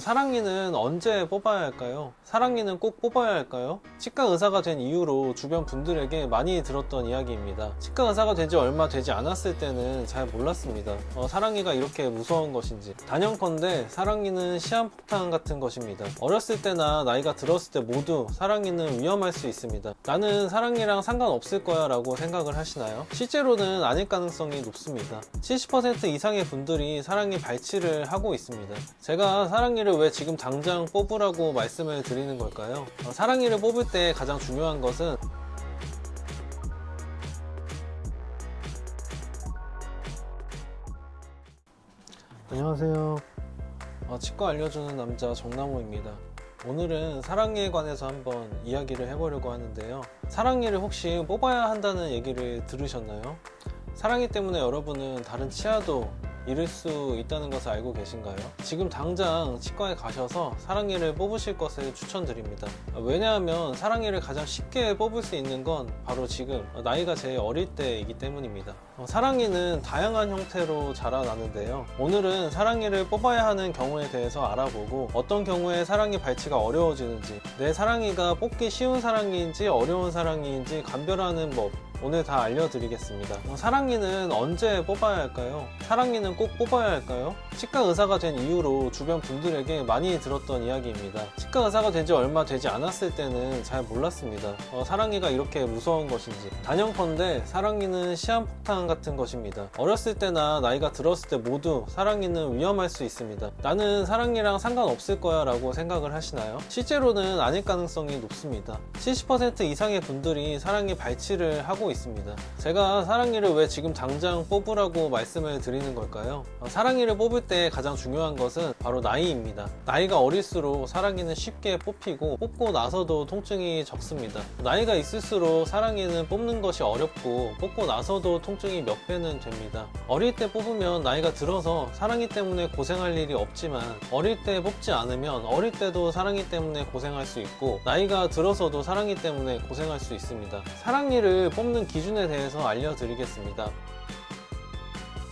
사랑니는 언제 뽑아야 할까요? 사랑니는 꼭 뽑아야 할까요? 치과 의사가 된 이후로 주변 분들에게 많이 들었던 이야기입니다. 치과 의사가 된지 얼마 되지 않았을 때는 잘 몰랐습니다. 어, 사랑니가 이렇게 무서운 것인지. 단연컨대 사랑니는 시한폭탄 같은 것입니다. 어렸을 때나 나이가 들었을 때 모두 사랑니는 위험할 수 있습니다. 나는 사랑니랑 상관없을 거야 라고 생각을 하시나요? 실제로는 아닐 가능성이 높습니다. 70% 이상의 분들이 사랑니 발치를 하고 있습니다. 제가 사랑니 를 왜 지금 당장 뽑으라고 말씀을 드리는 걸까요? 어, 사랑니를 뽑을 때 가장 중요한 것은 안녕하세요. 어, 치과 알려주는 남자 정남호입니다. 오늘은 사랑니에 관해서 한번 이야기를 해보려고 하는데요. 사랑니를 혹시 뽑아야 한다는 얘기를 들으셨나요? 사랑니 때문에 여러분은 다른 치아도 잃을 수 있다는 것을 알고 계신가요? 지금 당장 치과에 가셔서 사랑니를 뽑으실 것을 추천드립니다. 왜냐하면 사랑니를 가장 쉽게 뽑을 수 있는 건 바로 지금 나이가 제일 어릴 때이기 때문입니다. 어, 사랑니는 다양한 형태로 자라나는데요. 오늘은 사랑니를 뽑아야 하는 경우에 대해서 알아보고 어떤 경우에 사랑니 발치가 어려워지는지 내 사랑니가 뽑기 쉬운 사랑니인지 어려운 사랑니인지 감별하는 법 오늘 다 알려드리겠습니다. 어, 사랑니는 언제 뽑아야 할까요? 사랑니는 꼭 뽑아야 할까요? 치과 의사가 된 이후로 주변 분들에게 많이 들었던 이야기입니다. 치과 의사가 된 지 얼마 되지 않았을 때는 잘 몰랐습니다. 어, 사랑니가 이렇게 무서운 것인지. 단연컨대 사랑니는 시한폭탄 같은 것입니다. 어렸을 때나 나이가 들었을 때 모두 사랑니는 위험할 수 있습니다. 나는 사랑니랑 상관없을 거야 라고 생각을 하시나요? 실제로는 아닐 가능성이 높습니다. 70% 이상의 분들이 사랑니 발치를 하고 있습니다. 제가 사랑니를 왜 지금 당장 뽑으라고 말씀을 드리는 걸까요? 어, 사랑니를 뽑을 때 가장 중요한 것은 바로 나이입니다. 나이가 어릴수록 사랑니는 쉽게 뽑히고 뽑고 나서도 통증이 적습니다. 나이가 있을수록 사랑니는 뽑는 것이 어렵고 뽑고 나서도 통증이 몇 배는 됩니다. 어릴 때 뽑으면 나이가 들어서 사랑니 때문에 고생할 일이 없지만 어릴 때 뽑지 않으면 어릴 때도 사랑니 때문에 고생할 수 있고 나이가 들어서도 사랑니 때문에 고생할 수 있습니다. 사랑니를 뽑는 기준에 대해서 알려드리겠습니다.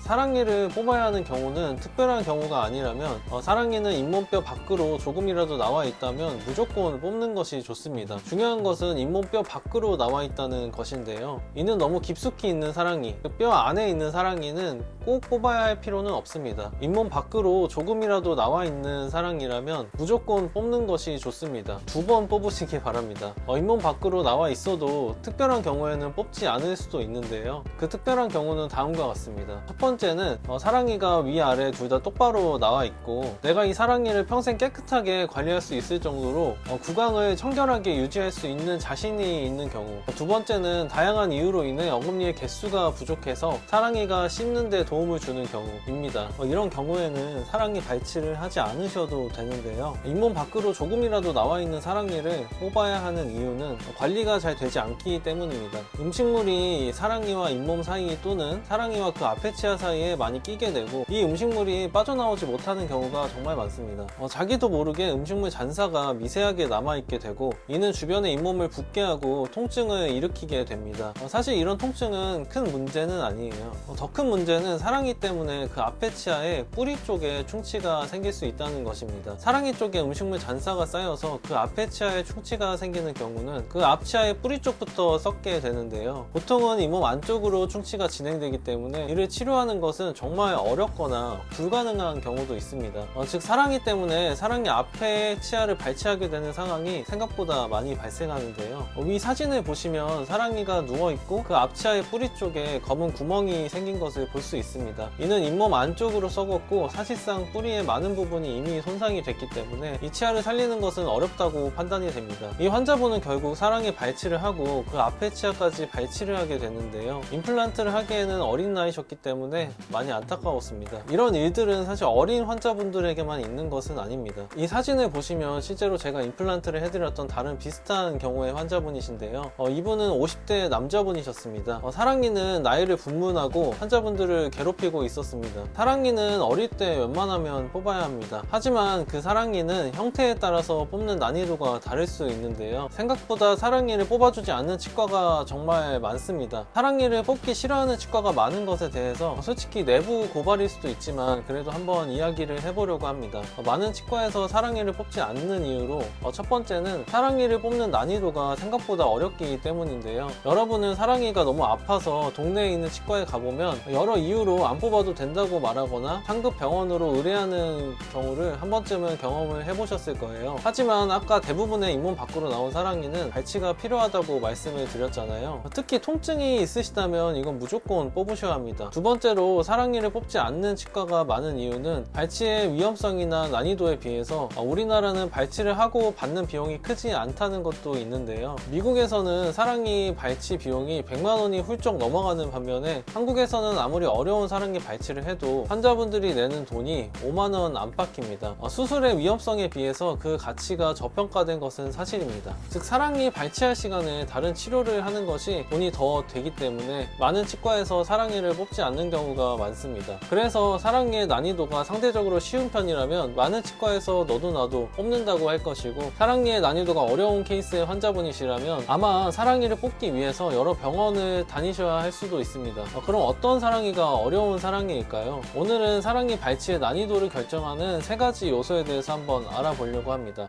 사랑니를 뽑아야 하는 경우는 특별한 경우가 아니라면 어, 사랑니는 잇몸뼈 밖으로 조금이라도 나와 있다면 무조건 뽑는 것이 좋습니다. 중요한 것은 잇몸뼈 밖으로 나와 있다는 것인데요. 이는 너무 깊숙이 있는 사랑니, 그 뼈 안에 있는 사랑니는 꼭 뽑아야 할 필요는 없습니다. 잇몸 밖으로 조금이라도 나와 있는 사랑니라면 무조건 뽑는 것이 좋습니다. 두 번 뽑으시기 바랍니다. 어, 잇몸 밖으로 나와 있어도 특별한 경우에는 뽑지 않을 수도 있는데요. 그 특별한 경우는 다음과 같습니다. 첫 번째 는 어, 사랑니가 위아래 둘 다 똑바로 나와 있고 내가 이 사랑니를 평생 깨끗하게 관리할 수 있을 정도로 어, 구강을 청결하게 유지할 수 있는 자신이 있는 경우 어, 두 번째는 다양한 이유로 인해 어금니의 개수가 부족해서 사랑니가 씹는데 도움을 주는 경우입니다. 어, 이런 경우에는 사랑니 발치를 하지 않으셔도 되는데요. 잇몸 밖으로 조금이라도 나와 있는 사랑니를 뽑아야 하는 이유는 관리가 잘 되지 않기 때문입니다. 음식물이 사랑니와 잇몸 사이 또는 사랑니와 그 앞에 치아 사이에 많이 끼게 되고 이 음식물이 빠져나오지 못하는 경우가 정말 많습니다. 어, 자기도 모르게 음식물 잔사가 미세하게 남아있게 되고 이는 주변의 잇몸을 붓게 하고 통증을 일으키게 됩니다. 어, 사실 이런 통증은 큰 문제는 아니에요. 더큰 문제는 사랑니 때문에 그 앞에 치아에 뿌리 쪽에 충치가 생길 수 있다는 것입니다. 사랑니 쪽에 음식물 잔사가 쌓여서 그 앞에 치아에 충치가 생기는 경우는 그 앞치아의 뿌리 쪽부터 썩게 되는데요. 보통은 잇몸 안쪽으로 충치가 진행되기 때문에 이를 치료하는 것은 정말 어렵거나 불가능한 경우도 있습니다. 어, 즉 사랑니 때문에 사랑니 앞에 치아를 발치하게 되는 상황이 생각보다 많이 발생하는데요. 어, 위 사진을 보시면 사랑니가 누워 있고 그 앞치아의 뿌리 쪽에 검은 구멍이 생긴 것을 볼 수 있습니다. 이는 잇몸 안쪽으로 썩었고 사실상 뿌리의 많은 부분이 이미 손상이 됐기 때문에 이 치아를 살리는 것은 어렵다고 판단이 됩니다. 이 환자분은 결국 사랑니 발치를 하고 그 앞에 치아까지 발치를 하게 되는데요. 임플란트를 하기에는 어린 나이셨기 때문에 많이 안타까웠습니다. 이런 일들은 사실 어린 환자분들에게만 있는 것은 아닙니다. 이 사진을 보시면 실제로 제가 임플란트를 해드렸던 다른 비슷한 경우의 환자분이신데요. 어, 이분은 50대 남자분이셨습니다. 어, 사랑니는 나이를 분문하고 환자분들을 괴롭히고 있었습니다. 사랑니는 어릴 때 웬만하면 뽑아야 합니다. 하지만 그 사랑니는 형태에 따라서 뽑는 난이도가 다를 수 있는데요. 생각보다 사랑니를 뽑아주지 않는 치과가 정말 많습니다. 사랑니를 뽑기 싫어하는 치과가 많은 것에 대해서 솔직히 내부 고발일 수도 있지만 그래도 한번 이야기를 해보려고 합니다. 어, 많은 치과에서 사랑니를 뽑지 않는 이유로 어, 첫 번째는 사랑니를 뽑는 난이도가 생각보다 어렵기 때문인데요. 여러분은 사랑니가 너무 아파서 동네에 있는 치과에 가보면 여러 이유로 안 뽑아도 된다고 말하거나 상급 병원으로 의뢰하는 경우를 한 번쯤은 경험을 해보셨을 거예요. 하지만 아까 대부분의 잇몸 밖으로 나온 사랑니는 발치가 필요하다고 말씀을 드렸잖아요. 특히 통증이 있으시다면 이건 무조건 뽑으셔야 합니다. 두 번째로 사랑니를 뽑지 않는 치과가 많은 이유는 발치의 위험성이나 난이도에 비해서 아, 우리나라는 발치를 하고 받는 비용이 크지 않다는 것도 있는데요. 미국에서는 사랑니 발치 비용이 100만 원이 훌쩍 넘어가는 반면에 한국에서는 아무리 어려운 사랑니 발치를 해도 환자분들이 내는 돈이 5만 원 안팎입니다. 어, 수술의 위험성에 비해서 그 가치가 저평가된 것은 사실입니다. 즉 사랑니 발치할 시간에 다른 치료를 하는 것이 돈이 더 되기 때문에 많은 치과에서 사랑니를 뽑지 않는 경우가 많습니다. 그래서 사랑니의 난이도가 상대적으로 쉬운 편이라면 많은 치과에서 너도 나도 뽑는다고 할 것이고 사랑니의 난이도가 어려운 케이스의 환자분이시라면 아마 사랑니를 뽑기 위해서 여러 병원을 다니셔야 할 수도 있습니다. 어, 그럼 어떤 사랑니가 어려운 사랑니일까요? 오늘은 사랑니 발치의 난이도를 결정하는 세 가지 요소에 대해서 한번 알아보려고 합니다.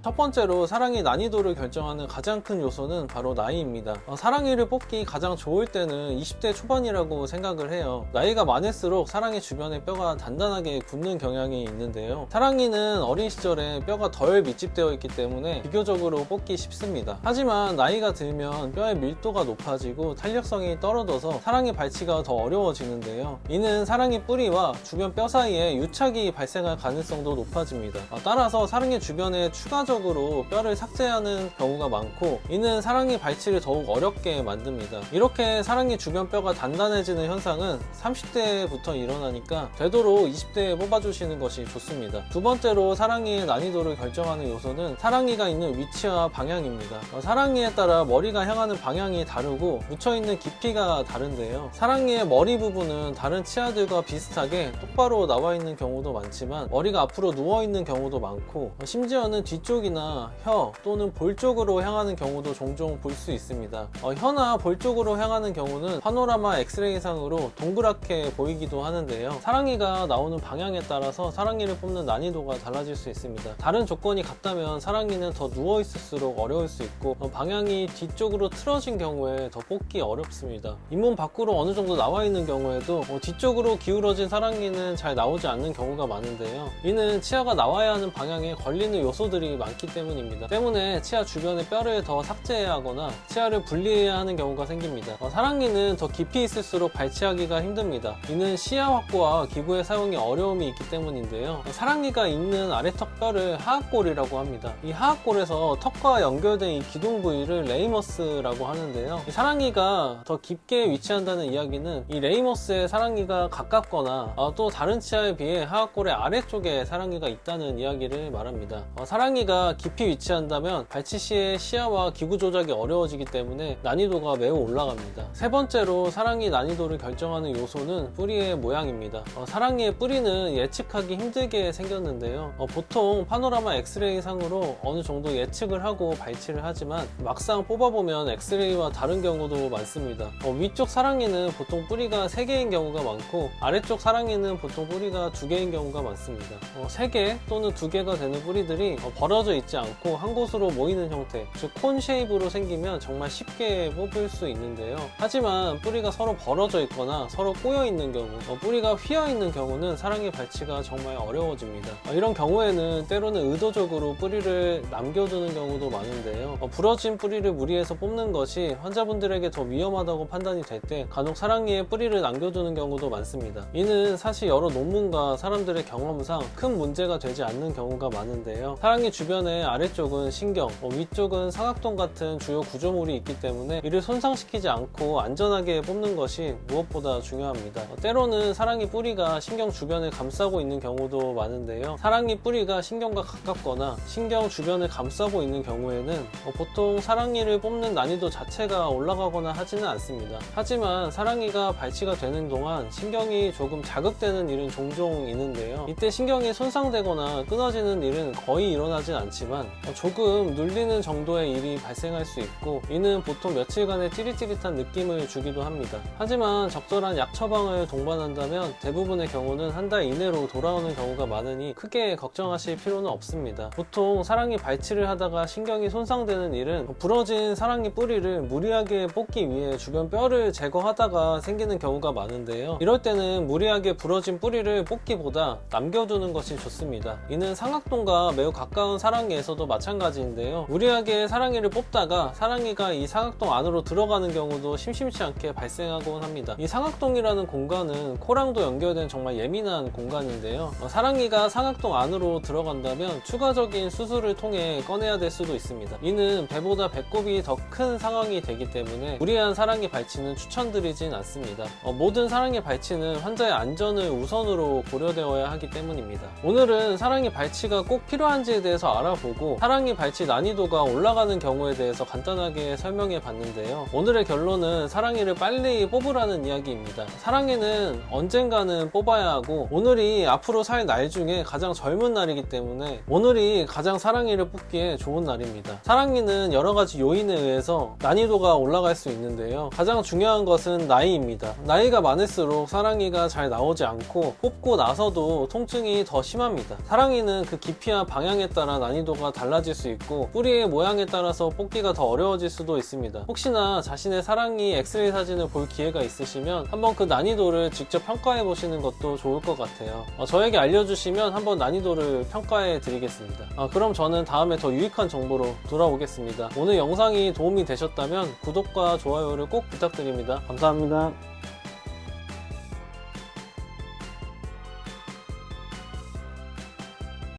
첫 번째로 사랑의 난이도를 결정하는 가장 큰 요소는 바로 나이입니다. 어, 사랑니를 뽑기 가장 좋을 때는 20대 초반이라고 생각을 해요. 나이가 많을수록 사랑니 주변에 뼈가 단단하게 굳는 경향이 있는데요. 사랑니는 어린 시절에 뼈가 덜 밀집되어 있기 때문에 비교적으로 뽑기 쉽습니다. 하지만 나이가 들면 뼈의 밀도가 높아지고 탄력성이 떨어져서 사랑니 발치가 더 어려워지는데요. 이는 사랑니 뿌리와 주변 뼈 사이에 유착이 발생할 가능성도 높아집니다. 어, 따라서 사랑니 주변에 추가 적으로 뼈를 삭제하는 경우가 많고 이는 사랑니 발치를 더욱 어렵게 만듭니다. 이렇게 사랑니 주변 뼈가 단단해지는 현상은 30대부터 일어나니까 되도록 20대에 뽑아주시는 것이 좋습니다. 두 번째로 사랑니의 난이도를 결정하는 요소는 사랑니가 있는 위치와 방향입니다. 어, 사랑니에 따라 머리가 향하는 방향이 다르고 묻혀있는 깊이가 다른데요. 사랑니의 머리 부분은 다른 치아들과 비슷하게 똑바로 나와 있는 경우도 많지만 머리가 앞으로 누워 있는 경우도 많고 어, 심지어는 뒤쪽 이나 혀 또는 볼 쪽으로 향하는 경우도 종종 볼 수 있습니다. 어, 혀나 볼 쪽으로 향하는 경우는 파노라마 엑스레이상으로 동그랗게 보이기도 하는데요. 사랑니가 나오는 방향에 따라서 사랑니를 뽑는 난이도가 달라질 수 있습니다. 다른 조건이 같다면 사랑니는 더 누워 있을수록 어려울 수 있고 어, 방향이 뒤쪽으로 틀어진 경우에 더 뽑기 어렵습니다. 잇몸 밖으로 어느 정도 나와 있는 경우에도 어, 뒤쪽으로 기울어진 사랑니는 잘 나오지 않는 경우가 많은데요. 이는 치아가 나와야 하는 방향에 걸리는 요소들이 많기 때문입니다. 때문에 치아 주변의 뼈를 더 삭제해야 하거나 치아를 분리해야 하는 경우가 생깁니다. 어, 사랑니는 더 깊이 있을수록 발치하기가 힘듭니다. 이는 시야 확보와 기부의 사용이 어려움이 있기 때문인데요. 어, 사랑니가 있는 아래턱 뼈를 하악골이라고 합니다. 이 하악골에서 턱과 연결된 이 기둥 부위를 레이머스라고 하는데요. 이 사랑니가 더 깊게 위치한다는 이야기는 이 레이머스의 사랑니가 가깝거나 어, 또 다른 치아에 비해 하악골의 아래쪽에 사랑니가 있다는 이야기를 말합니다. 어, 사랑니가 깊이 위치한다면 발치 시에 시야와 기구 조작이 어려워지기 때문에 난이도가 매우 올라갑니다. 세 번째로 사랑니 난이도를 결정하는 요소는 뿌리의 모양입니다. 어, 사랑니의 뿌리는 예측하기 힘들게 생겼는데요. 어, 보통 파노라마 엑스레이 상으로 어느 정도 예측을 하고 발치를 하지만 막상 뽑아보면 엑스레이와 다른 경우도 많습니다. 어, 위쪽 사랑니는 보통 뿌리가 3개인 경우가 많고 아래쪽 사랑니는 보통 뿌리가 2개인 경우가 많습니다. 어, 3개 또는 2개가 되는 뿌리들이 어, 벌어져 있지 않고 한 곳으로 모이는 형태, 즉 콘 쉐입으로 생기면 정말 쉽게 뽑을 수 있는데요. 하지만 뿌리가 서로 벌어져 있거나 서로 꼬여 있는 경우, 어, 뿌리가 휘어 있는 경우는 사랑니 발치가 정말 어려워집니다. 어, 이런 경우에는 때로는 의도적으로 뿌리를 남겨두는 경우도 많은데요. 어, 부러진 뿌리를 무리해서 뽑는 것이 환자분들에게 더 위험하다고 판단이 될 때 간혹 사랑니에 뿌리를 남겨두는 경우도 많습니다. 이는 사실 여러 논문과 사람들의 경험상 큰 문제가 되지 않는 경우가 많은데요. 사랑니 주변 의 아래쪽은 신경, 어, 위쪽은 사각동 같은 주요 구조물이 있기 때문에 이를 손상시키지 않고 안전하게 뽑는 것이 무엇보다 중요합니다. 어, 때로는 사랑니 뿌리가 신경 주변을 감싸고 있는 경우도 많은데요. 사랑니 뿌리가 신경과 가깝거나 신경 주변을 감싸고 있는 경우에는 어, 보통 사랑니를 뽑는 난이도 자체가 올라가거나 하지는 않습니다. 하지만 사랑니가 발치가 되는 동안 신경이 조금 자극되는 일은 종종 있는데요. 이때 신경이 손상되거나 끊어지는 일은 거의 일어나진 않습니다. 않지만 어, 조금 눌리는 정도의 일이 발생할 수 있고 이는 보통 며칠간의 찌릿찌릿한 느낌을 주기도 합니다. 하지만 적절한 약 처방을 동반한다면 대부분의 경우는 한 달 이내로 돌아오는 경우가 많으니 크게 걱정하실 필요는 없습니다. 보통 사랑니 발치를 하다가 신경이 손상되는 일은 부러진 사랑니 뿌리를 무리하게 뽑기 위해 주변 뼈를 제거하다가 생기는 경우가 많은데요. 이럴 때는 무리하게 부러진 뿌리를 뽑기보다 남겨두는 것이 좋습니다. 이는 상악동과 매우 가까운 사 랑니에서도 마찬가지인데요. 무리하게 사랑니를 뽑다가 사랑니가 이 상악동 안으로 들어가는 경우도 심심치 않게 발생하곤 합니다. 이 상악동이라는 공간은 코랑도 연결된 정말 예민한 공간인데요. 어, 사랑니가 상악동 안으로 들어간다면 추가적인 수술을 통해 꺼내야 될 수도 있습니다. 이는 배보다 배꼽이 더 큰 상황이 되기 때문에 무리한 사랑니 발치는 추천드리진 않습니다. 어, 모든 사랑니 발치는 환자의 안전을 우선으로 고려되어야 하기 때문입니다. 오늘은 사랑니 발치가 꼭 필요한지에 대해서 알아 보고 사랑니 발치 난이도가 올라가는 경우에 대해서 간단하게 설명해 봤는데요. 오늘의 결론은 사랑니를 빨리 뽑으라는 이야기입니다. 사랑니는 언젠가는 뽑아야 하고 오늘이 앞으로 살 날 중에 가장 젊은 날이기 때문에 오늘이 가장 사랑니를 뽑기에 좋은 날입니다. 사랑니는 여러 가지 요인에 의해서 난이도가 올라갈 수 있는데요. 가장 중요한 것은 나이입니다. 나이가 많을수록 사랑니가 잘 나오지 않고 뽑고 나서도 통증이 더 심합니다. 사랑니는 그 깊이와 방향에 따라 난이도가 달라질 수 있고 뿌리의 모양에 따라서 뽑기가 더 어려워질 수도 있습니다. 혹시나 자신의 사랑니 엑스레이 사진을 볼 기회가 있으시면 한번 그 난이도를 직접 평가해 보시는 것도 좋을 것 같아요. 어, 저에게 알려주시면 한번 난이도를 평가해 드리겠습니다. 어, 그럼 저는 다음에 더 유익한 정보로 돌아오겠습니다. 오늘 영상이 도움이 되셨다면 구독과 좋아요를 꼭 부탁드립니다. 감사합니다.